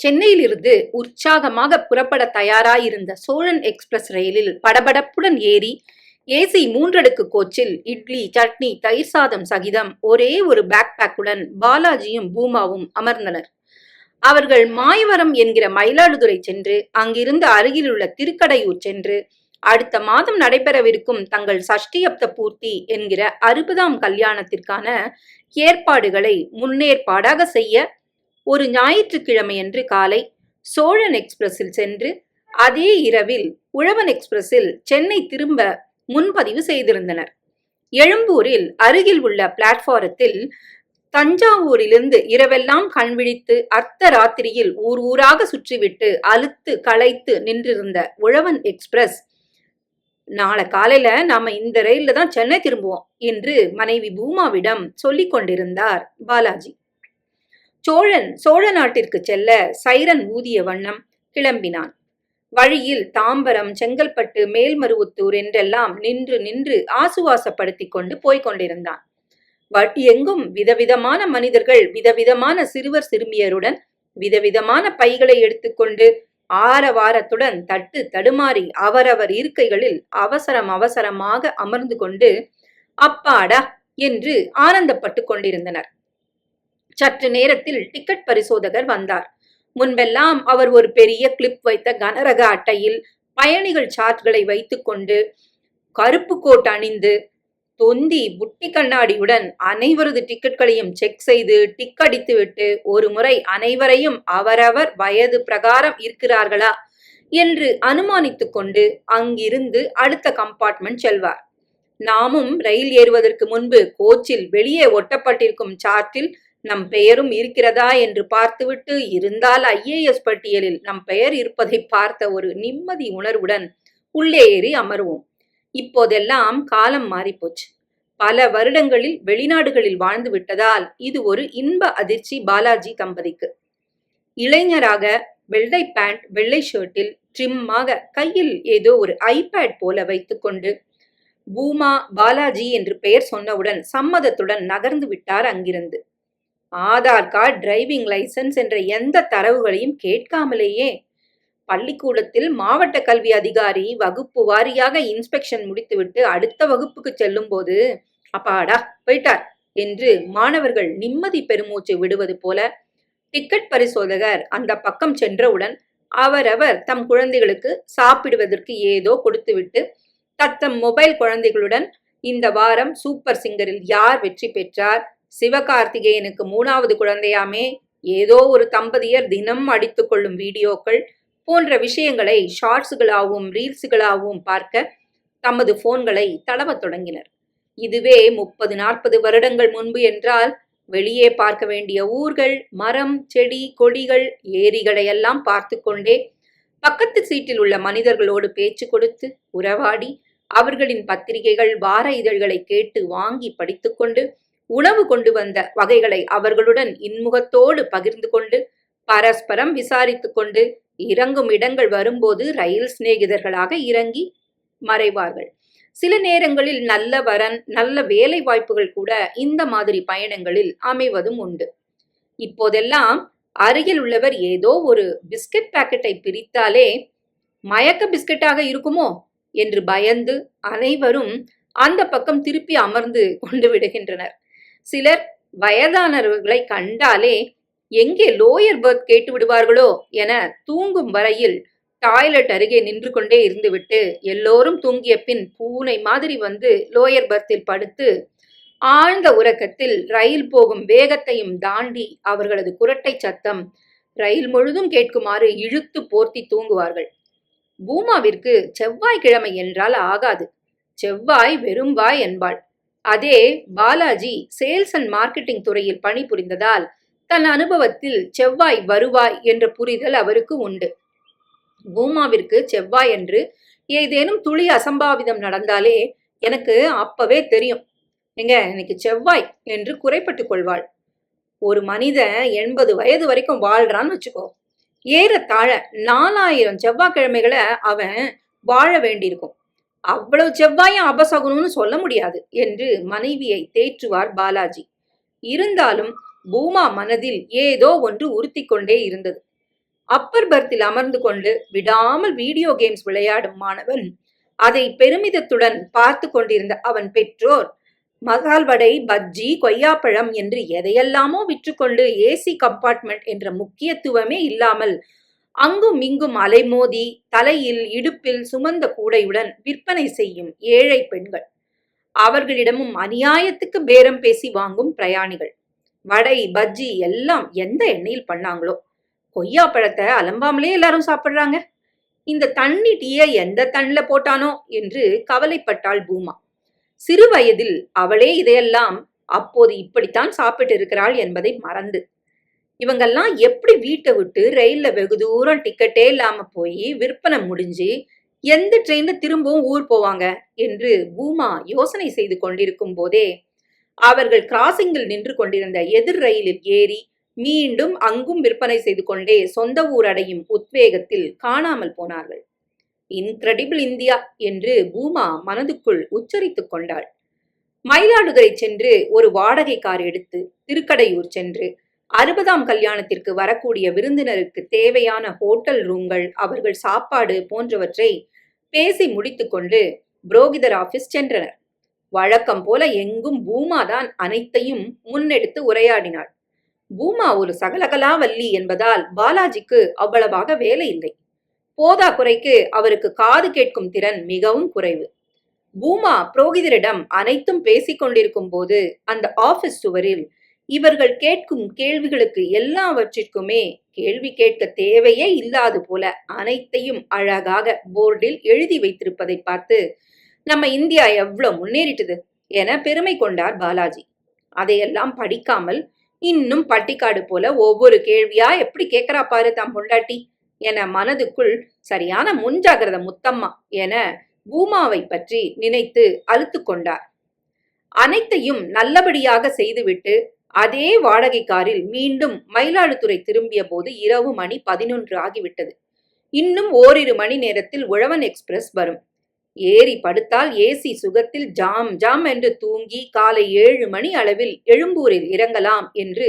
சென்னையிலிருந்து உற்சாகமாக புறப்பட தயாராயிருந்த சோழன் எக்ஸ்பிரஸ் ரயிலில் படபடப்புடன் ஏறி ஏசி மூன்றடுக்கு கோச்சில் இட்லி சட்னி தயிர் சாதம் சகிதம் ஒரே ஒரு பேக் பேக்குடன் பாலாஜியும் பூமாவும் அமர்ந்தனர். அவர்கள் மாயவரம் என்கிற மயிலாடுதுறை சென்று அங்கிருந்து அருகிலுள்ள திருக்கடையூர் சென்று அடுத்த மாதம் நடைபெறவிருக்கும் தங்கள் சஷ்டியப்த பூர்த்தி என்கிற அறுபதாம் கல்யாணத்திற்கான ஏற்பாடுகளை முன்னேற்பாடாக செய்ய ஒரு ஞாயிற்றுக்கிழமையன்று காலை சோழன் எக்ஸ்பிரஸில் சென்று அதே இரவில் உழவன் எக்ஸ்பிரஸில் சென்னை திரும்ப முன்பதிவு செய்திருந்தனர். எழும்பூரில் அருகில் உள்ள பிளாட்ஃபாரத்தில் தஞ்சாவூரிலிருந்து இரவெல்லாம் கண்விழித்து அர்த்த ராத்திரியில் ஊர் ஊராக சுற்றிவிட்டு அழுத்து களைத்து நின்றிருந்த உழவன் எக்ஸ்பிரஸ் நாளை காலையில நாம இந்த ரயில்ல தான் சென்னை திரும்புவோம் என்று மனைவி பூமாவிடம் சொல்லிக் கொண்டிருந்தார் பாலாஜி. சோழன் சோழ நாட்டிற்கு செல்ல சைரன் ஊதிய வண்ணம் கிளம்பினான். வழியில் தாம்பரம் செங்கல்பட்டு மேல்மருவத்தூர் என்றெல்லாம் நின்று நின்று ஆசுவாசப்படுத்திக் கொண்டு போய்க் கொண்டிருந்தான். எங்கும் விதவிதமான மனிதர்கள் விதவிதமான சிறுவர் சிறுமியருடன் விதவிதமான பைகளை எடுத்துக்கொண்டு ஆரவாரத்துடன் தட்டு தடுமாறி அவரவர் இருக்கைகளில் அவசரம் அவசரமாக அமர்ந்து கொண்டு அப்பாடா! என்று ஆனந்தப்பட்டு கொண்டிருந்தனர். சற்று நேரத்தில் டிக்கெட் பரிசோதகர் வந்தார். முன்பெல்லாம் அவர் ஒரு பெரிய கிளிப் வைத்த கனரக அட்டையில் பயணிகள் சார்ட்களை வைத்துக்கொண்டு கருப்பு கோட் அணிந்து தொந்தி புட்டி கண்ணாடியுடன் அனைவரது டிக்கெட்களையும் செக் செய்து டிக் ஒரு முறை அனைவரையும் அவரவர் வயது பிரகாரம் இருக்கிறார்களா என்று அனுமானித்துக் கொண்டு அங்கிருந்து அடுத்த கம்பார்ட்மெண்ட் செல்வார். நாமும் ரயில் ஏறுவதற்கு முன்பு கோச்சில் வெளியே ஒட்டப்பட்டிருக்கும் சார்ட்டில் நம் பெயரும் இருக்கிறதா என்று பார்த்துவிட்டு இருந்தால் ஐஏஎஸ் பட்டியலில் நம் பெயர் இருப்பதை பார்த்த ஒரு நிம்மதி உணர்வுடன் உள்ளே ஏறி அமர்வோம். இப்போதெல்லாம் காலம் மாறிப்போச்சு. பல வருடங்களில் வெளிநாடுகளில் வாழ்ந்து விட்டதால் இது ஒரு இன்ப அதிர்ச்சி பாலாஜி தம்பதிக்கு. இளைஞராக வெள்ளை பேண்ட் வெள்ளை ஷர்ட்டில் ட்ரிம்மாக கையில் ஏதோ ஒரு ஐபேட் போல வைத்துக்கொண்டு பூமா பாலாஜி என்று பெயர் சொன்னவுடன் சம்மதத்துடன் நகர்ந்து விட்டார் அங்கிருந்து. ஆதார் கார்டு டிரைவிங் லைசன்ஸ் என்ற எந்த தரவுகளையும் கேட்காமலேயே பள்ளிக்கூடத்தில் மாவட்ட கல்வி அதிகாரி வகுப்பு வாரியாக இன்ஸ்பெக்ஷன் முடித்துவிட்டு அடுத்த வகுப்புக்கு செல்லும் போது அப்பாடா போயிட்டார் என்று மாணவர்கள் நிம்மதி பெருமூச்சு விடுவது போல டிக்கெட் பரிசோதகர் அந்த பக்கம் சென்றவுடன் அவரவர் தம் குழந்தைகளுக்கு சாப்பிடுவதற்கு ஏதோ கொடுத்துவிட்டு தத்தம் மொபைல் குழந்தைகளுடன் இந்த வாரம் சூப்பர் சிங்கரில் யார் வெற்றி பெற்றார்? சிவகார்த்திகேயனுக்கு மூணாவது குழந்தையாமே ஏதோ ஒரு தம்பதியர் தினம் அடித்துக்கொள்ளும் வீடியோக்கள் போன்ற விஷயங்களை ஷார்ட்ஸுகளாகவும் ரீல்ஸுகளாகவும் பார்க்க தமது போன்களை தளவத் தொடங்கினர். இதுவே முப்பது நாற்பது வருடங்கள் முன்பு என்றால் வெளியே பார்க்க வேண்டிய ஊர்கள் மரம் செடி கொடிகள் ஏரிகளையெல்லாம் பார்த்து கொண்டே பக்கத்து சீட்டில் உள்ள மனிதர்களோடு பேச்சு கொடுத்து உறவாடி அவர்களின் பத்திரிகைகள் வார இதழ்களை கேட்டு வாங்கி படித்துக்கொண்டு உணவு கொண்டு வந்த வகைகளை அவர்களுடன் இன்முகத்தோடு பகிர்ந்து கொண்டு பரஸ்பரம் விசாரித்து கொண்டு இறங்கும் இடங்கள் வரும்போது ரயில் சிநேகிதர்களாக இறங்கி மறைவார்கள். சில நேரங்களில் நல்ல வரன் நல்ல வேலை வாய்ப்புகள் கூட இந்த மாதிரி பயணங்களில் அமைவதும் உண்டு. இப்போதெல்லாம் அருகில் உள்ளவர் ஏதோ ஒரு பிஸ்கட் பாக்கெட்டை பிரித்தாலே மயக்க பிஸ்கட்டாக இருக்குமோ என்று பயந்து அனைவரும் அந்த பக்கம் திருப்பி அமர்ந்து கொண்டு விடுகின்றனர். சிலர் வயதானவர்களை கண்டாலே எங்கே லோயர் பர்த் கேட்டு விடுவார்களோ என தூங்கும் வரையில் டாய்லெட் அருகே நின்று கொண்டே இருந்துவிட்டு எல்லோரும் தூங்கிய பின் பூனை மாதிரி வந்து லோயர் பர்த்தில் படுத்து ஆழ்ந்த உறக்கத்தில் ரயில் போகும் வேகத்தையும் தாண்டி அவர்களது குரட்டை சத்தம் ரயில் முழுதும் கேட்குமாறு இழுத்து போர்த்தி தூங்குவார்கள். பூமாவிற்கு செவ்வாய்க்கிழமை என்றால் ஆகாது. செவ்வாய் வெறும்பாய் என்பாள். அதே பாலாஜி சேல்ஸ் அண்ட் மார்க்கெட்டிங் துறையில் பணிபுரிந்ததால் தன் அனுபவத்தில் செவ்வாய் வருவாய் என்ற புரிதல் அவருக்கு உண்டு. பூமாவிற்கு செவ்வாய் என்று ஏதேனும் துளி அசம்பாவிதம் நடந்தாலே எனக்கு அப்பவே தெரியும். எங்க இன்னைக்கு செவ்வாய் என்று குறைப்பட்டுக் கொள்வாள். ஒரு மனிதன் எண்பது வயது வரைக்கும் வாழ்றான்னு வச்சுக்கோ. ஏறத்தாழ நாலாயிரம் செவ்வாய்க்கிழமைகளை அவன் வாழ வேண்டியிருக்கும். அவ்வளவு செவ்வாயும் அபசகுனம்னு சொல்ல முடியாது என்று மனைவியை தேற்றுவார் பாலாஜி. இருந்தாலும் பூமா மனதில் ஏதோ ஒன்று உறுத்தி கொண்டே இருந்தது அப்பர் பர்த்தில் அமர்ந்து கொண்டு விடாமல் வீடியோ கேம்ஸ் விளையாடும் மாணவன் அதை பெருமிதத்துடன் பார்த்து கொண்டிருந்த அவன் பெற்றோர் மசால் வடை பஜ்ஜி கொய்யாப்பழம் என்று எதையெல்லாமோ விற்றுக்கொண்டு ஏசி கம்பார்ட்மெண்ட் என்ற முக்கியத்துவமே இல்லாமல் அங்கும் இங்கும் அலைமோதி தலையில் இடுப்பில் சுமந்த கூடையுடன் விற்பனை செய்யும் ஏழை பெண்கள். அவர்களிடமும் அநியாயத்துக்கு பேரம் பேசி வாங்கும் பிரயாணிகள். வடை பஜ்ஜி எல்லாம் எந்த எண்ணெயில் பண்ணாங்களோ? கொய்யா பழத்தை அலம்பாமலே எல்லாரும் சாப்பிடுறாங்க. இந்த தண்ணி டீய எந்த தண்ணில போட்டானோ? என்று கவலைப்பட்டாள் பூமா. சிறு வயதில் அவளே இதையெல்லாம் அப்போது இப்படித்தான் சாப்பிட்டு இருக்கிறாள் என்பதை மறந்து இவங்கெல்லாம் எப்படி வீட்டை விட்டு ரயில்ல வெகு தூரம் டிக்கெட்டே இல்லாம போய் விற்பனை முடிஞ்சு எந்த ட்ரெயின்ல திரும்பவும் ஊர் போவாங்க என்று பூமா யோசனை செய்து கொண்டிருக்கும் போதே அவர்கள் கிராசிங்கில் நின்று கொண்டிருந்த எதிர் ரயிலில் ஏறி மீண்டும் அங்கும் விற்பனை செய்து கொண்டே சொந்த ஊர் அடையும் உத்வேகத்தில் காணாமல் போனார்கள். இன்கிரெடிபிள் இந்தியா என்று பூமா மனதுக்குள் உச்சரித்துக் கொண்டாள். மயிலாடுதுறை சென்று ஒரு வாடகை கார் எடுத்து திருக்கடையூர் சென்று அறுபதாம் கல்யாணத்திற்கு வரக்கூடிய விருந்தினருக்கு தேவையான ஹோட்டல் ரூம்கள் அவர்கள் சாப்பாடு போன்றவற்றை பேசி முடித்துக்கொண்டு புரோகிதர் ஆபீஸ் சென்றனர். வழக்கம் போல எங்கும் பூமா தான் அனைத்தையும் முன்னெடுத்து உரையாடினாள். பூமா ஒரு சகலகலாவல்லி என்பதால் பாலாஜிக்கு அவ்வளவாக வேலை இல்லை போதா குறைக்கு அவருக்கு காது கேட்கும் திறன் மிகவும் குறைவு. பூமா புரோகிதரிடம் அனைத்தும் பேசிக் கொண்டிருக்கும் போது அந்த ஆபீஸ் சுவரில் இவர்கள் கேட்கும் கேள்விகளுக்கு எல்லாவற்றிற்குமே கேள்வி கேட்க தேவையே இல்லாது போல அனைத்தையும் அழகாக போர்டில் எழுதி வைத்திருப்பதை பார்த்து நம்ம இந்தியா எவ்வளவு முன்னேறிட்டது என பெருமை கொண்டார் பாலாஜி. அதையெல்லாம் படிக்காமல் இன்னும் பட்டிக்காடு போல ஒவ்வொரு கேள்வியா எப்படி கேட்கிறா பாரு தாம் பொண்டாட்டி என மனதுக்குள் சரியான முன்ஜாகிரத முத்தம்மா என பூமாவை பற்றி நினைத்து அழுத்து கொண்டார். அனைத்தையும் நல்லபடியாக செய்துவிட்டு அதே வாடகை காரில் மீண்டும் மயிலாடுதுறை திரும்பிய போது இரவு மணி பதினொன்று ஆகிவிட்டது. இன்னும் ஓரிரு மணி நேரத்தில் உழவன் எக்ஸ்பிரஸ் வரும். ஏறி படுத்தால் ஏசி சுகத்தில் ஜாம் ஜாம் என்று தூங்கி காலை ஏழு மணி அளவில் எழும்பூரில் இறங்கலாம் என்று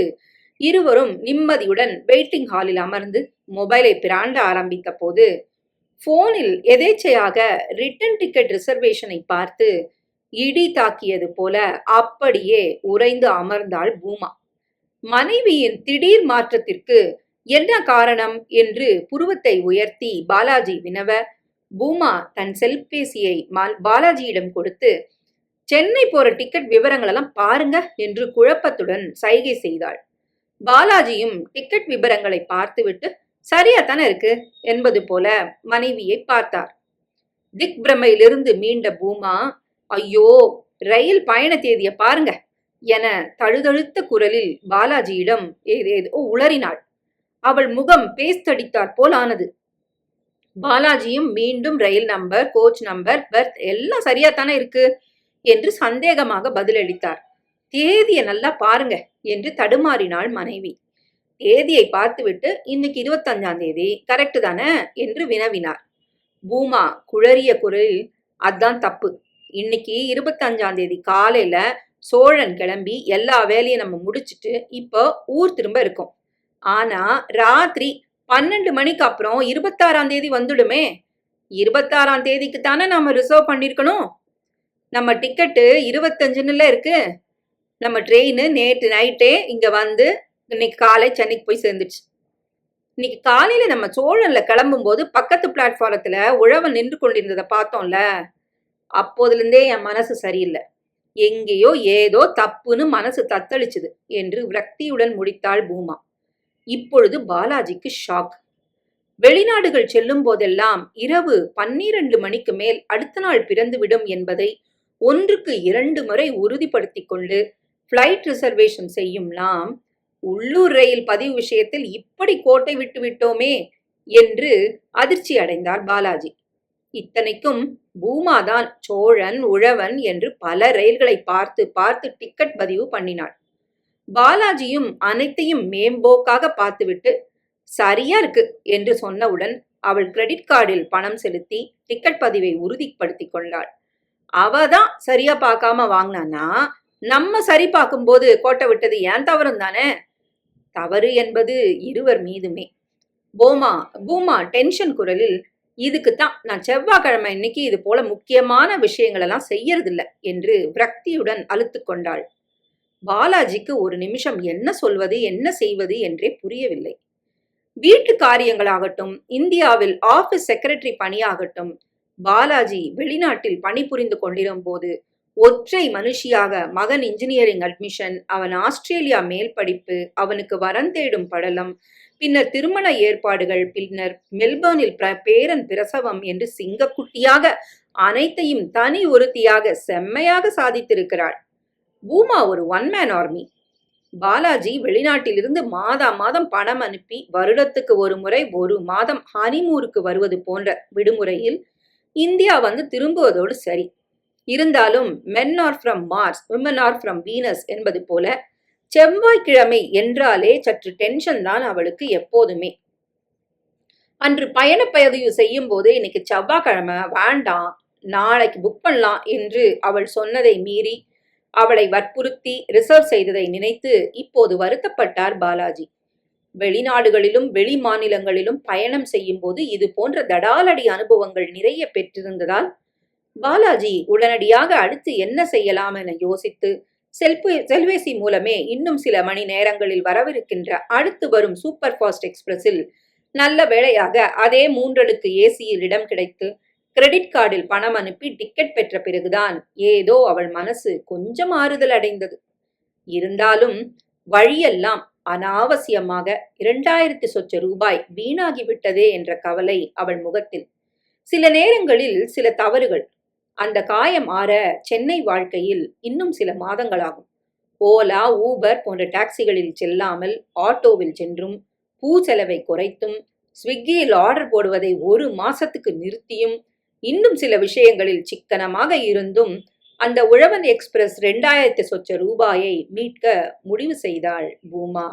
இருவரும் நிம்மதியுடன் வெயிட்டிங் ஹாலில் அமர்ந்து மொபைலை பிராண்ட ஆரம்பித்த போது போனில் எதேச்சையாக ரிட்டன் டிக்கெட் ரிசர்வேஷனை பார்த்து இடி தாக்கியது போல அப்படியே உறைந்து அமர்ந்தாள் பூமா. மனைவியின் திடீர் மாற்றத்திற்கு என்ன காரணம் என்று புருவத்தை உயர்த்தி பாலாஜி வினவ பூமா தன் செல்பேசியை பாலாஜியிடம் கொடுத்து சென்னை போற டிக்கெட் விவரங்கள் எல்லாம் பாருங்க என்று குழப்பத்துடன் சைகை செய்தாள். பாலாஜியும் டிக்கெட் விவரங்களை பார்த்துவிட்டு சரியா தானே இருக்கு என்பது போல மனைவியை பார்த்தார். திக் பிரமையிலிருந்து மீண்ட பூமா ஐயோ ரயில் பயண தேதியை பாருங்க என தழுதழுத்த குரலில் பாலாஜியிடம் ஏதேதோ உளறினாள். அவள் முகம் பேஸ்தடித்தாற் போல் ஆனது. பாலாஜியும் மீண்டும் ரயில் நம்பர் கோச் நம்பர் பெர்த் எல்லாம் சரியா தானே இருக்கு என்று சந்தேகமாக பதிலளித்தார். தேதியை நல்லா பாருங்க என்று தடுமாறினாள் மனைவி. தேதியை பார்த்துவிட்டு இன்னைக்கு இருபத்தஞ்சாம் தேதி கரெக்டு தானே என்று வினவினார். பூமா குழறிய குரலில் அதான் தப்பு. இன்னைக்கு இருபத்தஞ்சாம் தேதி காலையில சோழன் கிளம்பி எல்லா வேலையும் நம்ம முடிச்சிட்டு இப்போ ஊர் திரும்ப இருக்கோம். ஆனா ராத்திரி பன்னெண்டு மணிக்கு அப்புறம் இருபத்தாறாம் தேதி வந்துடுமே. இருபத்தாறாம் தேதிக்கு தானே நம்ம ரிசர்வ் பண்ணிருக்கணும். நம்ம டிக்கெட்டு இருபத்தஞ்சுன்னுல இருக்கு. நம்ம ட்ரெயின் நேற்று நைட்டே இங்க வந்து இன்னைக்கு காலை சென்னைக்கு போய் சேர்ந்துச்சு இன்னைக்கு காலையில நம்ம சோழன்ல கிளம்பும் போது பக்கத்து பிளாட்ஃபாரத்துல உழவன் நின்று கொண்டிருந்ததை பார்த்தோம்ல. அப்போதுலேருந்தே என் மனசு சரியில்லை. எங்கேயோ ஏதோ தப்புன்னு மனசு தத்தளிச்சுது என்று விரக்தியுடன் முடித்தாள் பூமா. இப்பொழுது பாலாஜிக்கு ஷாக். வெளிநாடுகள் செல்லும் போதெல்லாம் இரவு பன்னிரண்டு மணிக்கு மேல் அடுத்த நாள் பிறந்துவிடும் என்பதை ஒன்றுக்கு இரண்டு முறை உறுதிப்படுத்திக் கொண்டு ஃப்ளைட் ரிசர்வேஷன் செய்யும் நாம் உள்ளூர் ரயில் பதிவு விஷயத்தில் இப்படி கோட்டை விட்டு விட்டோமே என்று அதிர்ச்சி அடைந்தார் பாலாஜி. இத்தனைக்கும் பூமாதான் சோழன் உழவன் என்று பல ரயில்களை பார்த்து பார்த்து டிக்கெட் பதிவு பண்ணினாள். பாலாஜியும் அனைத்தையும் மேம்போக்காக பார்த்துவிட்டு சரியா இருக்கு என்று சொன்னவுடன் அவள் கிரெடிட் கார்டில் பணம் செலுத்தி டிக்கெட் பதிவை உறுதிப்படுத்தி கொண்டாள். அவ தான் சரியா பார்க்காம வாங்கினானா நம்ம சரி பார்க்கும்போது கோட்டை விட்டது ஏன் தவறும் தானே? தவறு என்பது இருவர் மீதுமே. போமா பூமா டென்ஷன் குரலில் இதுக்கு தான் நான் செவ்வாய்க்கிழமை இன்னைக்கு இது போல முக்கியமான விஷயங்களெல்லாம் செய்யறதில்ல என்று விரக்தியுடன் அழுத்து கொண்டாள். பாலாஜிக்கு ஒரு நிமிஷம் என்ன சொல்வது என்ன செய்வது என்றே புரியவில்லை. வீட்டு காரியங்களாகட்டும் இந்தியாவில் ஆபீஸ் செக்ரட்டரி பணியாகட்டும் பாலாஜி வெளிநாட்டில் பணிபுரிந்து கொண்டிருக்கும் போது ஒற்றை மனுஷியாக மகன் இன்ஜினியரிங் அட்மிஷன் அவன் ஆஸ்திரேலியா மேல் படிப்பு அவனுக்கு வரன் தேடும் படலம் பின்னர் திருமண ஏற்பாடுகள் பின்னர் மெல்பர்னில் பேரன் பிரசவம் என்று சிங்கக்குட்டியாக அனைத்தையும் தனி ஒருத்தியாக செம்மையாக சாதித்திருக்கிறாள். பூமா ஒரு ஒன் மேன் ஆர்மி பாலாஜி வெளிநாட்டிலிருந்து மாதா மாதம் பணம் அனுப்பி வருடத்துக்கு ஒரு முறை ஒரு மாதம் ஹனிமூருக்கு வருவது போன்ற விடுமுறையில் இந்தியா வந்து திரும்புவதோடு சரி. இருந்தாலும் men are from Mars women are from Venus என்பது போல செவ்வாய்க்கிழமை என்றாலே சற்று டென்ஷன் தான் அவளுக்கு எப்போதுமே. அன்று பயணப்பதிவு செய்யும் போது இன்னைக்கு செவ்வாய்க்கிழமை வேண்டாம் நாளைக்கு புக் பண்ணலாம் என்று அவள் சொன்னதை மீறி அவளை வற்புறுத்தி ரிசர்வ் செய்ததை நினைத்து இப்போது வருத்தப்பட்டார் பாலாஜி. வெளிநாடுகளிலும் வெளி மாநிலங்களிலும் பயணம் செய்யும் போது இது போன்ற தடாலடி அனுபவங்கள் நிறைய பெற்றிருந்ததால் பாலாஜி உடனடியாக அடுத்து என்ன செய்யலாம் என யோசித்து செல்பு செல்வேசி மூலமே இன்னும் சில மணி நேரங்களில் வரவிருக்கின்ற அடுத்து வரும் சூப்பர் ஃபாஸ்ட் எக்ஸ்பிரஸில் நல்ல வேளையாக அதே மூன்றடுக்கு ஏசியில் இடம் கிடைத்து கிரெடிட் கார்டில் பணம் அனுப்பி டிக்கெட் பெற்ற பிறகுதான் ஏதோ அவள் மனசு கொஞ்சம் ஆறுதல் அடைந்தது. இருந்தாலும் வழியெல்லாம் அனாவசியமாக இரண்டாயிரத்து சொச்ச ரூபாய் வீணாகிவிட்டதே என்ற கவலை அவள் முகத்தில். சில நேரங்களில் சில தவறுகள் அந்த காயம் ஆற சென்னை வாழ்க்கையில் இன்னும் சில மாதங்களாகும். ஓலா ஊபர் போன்ற டாக்ஸிகளில் செல்லாமல் ஆட்டோவில் சென்றும் பூ செலவை குறைத்தும் ஸ்விக்கியில் ஆர்டர் போடுவதை ஒரு மாசத்துக்கு நிறுத்தியும் இன்னும் சில விஷயங்களில் சிக்கனமாக இருந்தும் அந்த உழவன் எக்ஸ்பிரஸ் ரெண்டாயிரத்து சொச்ச ரூபாயை மீட்க முடிவு செய்தாள் பூமா.